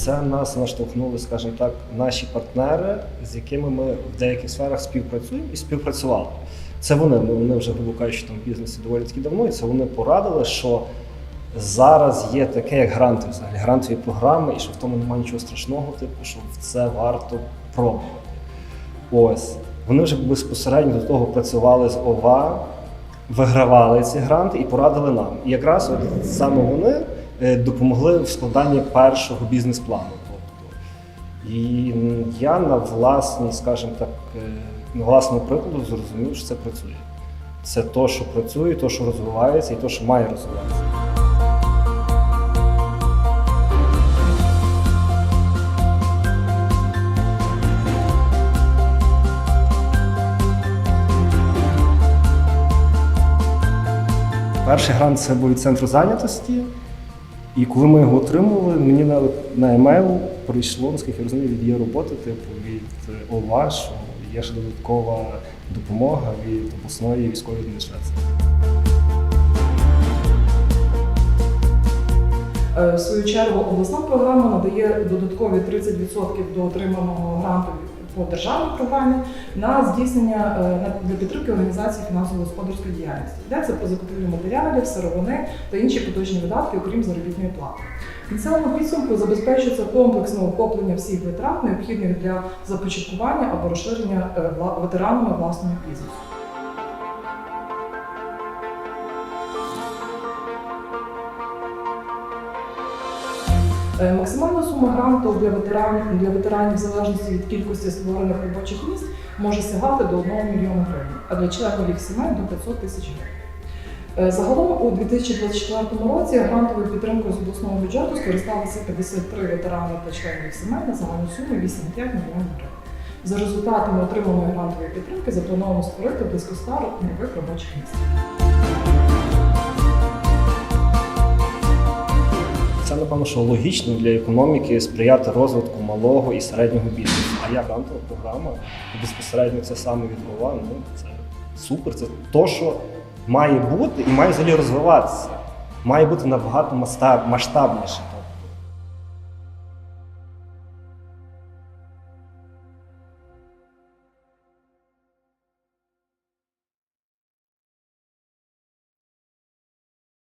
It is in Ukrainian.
це нас наштовхнули, скажімо так, наші партнери, з якими ми в деяких сферах співпрацюємо і співпрацювали. Це вони, ну, вони вже грубо кажучи, там в бізнесі доволі таки давно, і це вони порадили, що зараз є таке, як гранти взагалі, грантові програми, і що в тому немає нічого страшного, типу, що в це варто пробувати. Ось. Вони вже безпосередньо до того працювали з ОВА, вигравали ці гранти і порадили нам. І якраз от саме вони допомогли в складанні першого бізнес-плану. Тобто. І я на власній, скажімо так, е, на власному прикладу зрозумів, що це працює. Це то, що працює, то, що розвивається, і то, що має розвиватися. Перший грант це був від центру зайнятості. І коли ми його отримували, мені на, на емейл прийшло, наскільки я розумію, від є роботи, типу від е, ОВА, що є ще додаткова допомога від обласної військової адміністрації. Е, В свою чергу обласна програма надає додаткові 30% до отриманого гранту по державній програмі на здійснення е, для підтримки організації фінансово-господарської діяльності. Йдеться про закупівлю матеріалів, сировини та інші поточні видатки, окрім заробітної плати. Кінцевому підсумку забезпечується комплексне охоплення всіх витрат, необхідних для започаткування або розширення е, ветеранами власного бізнесу. Максимальна сума гранту для ветеранів для ветеранів в залежності від кількості створених робочих місць може сягати до 1 мільйона гривень, а для членів їх сімей до 500 тисяч гривень. Е, Загалом у 2024 році грантовою підтримкою з обласного бюджету скористалися 53 ветерани та членів сімей на загальну суму 8,5 мільйонів гривень. За результатами отриманої грантової підтримки заплановано створити близько 100 нових робочих місць. Це, напевно, що логічно для економіки сприяти розвитку малого і середнього бізнесу. А як грантова програма, безпосередньо це саме відбуває, ну це супер. Це то, що має бути і має взагалі розвиватися. Має бути набагато мастаб- масштабніше.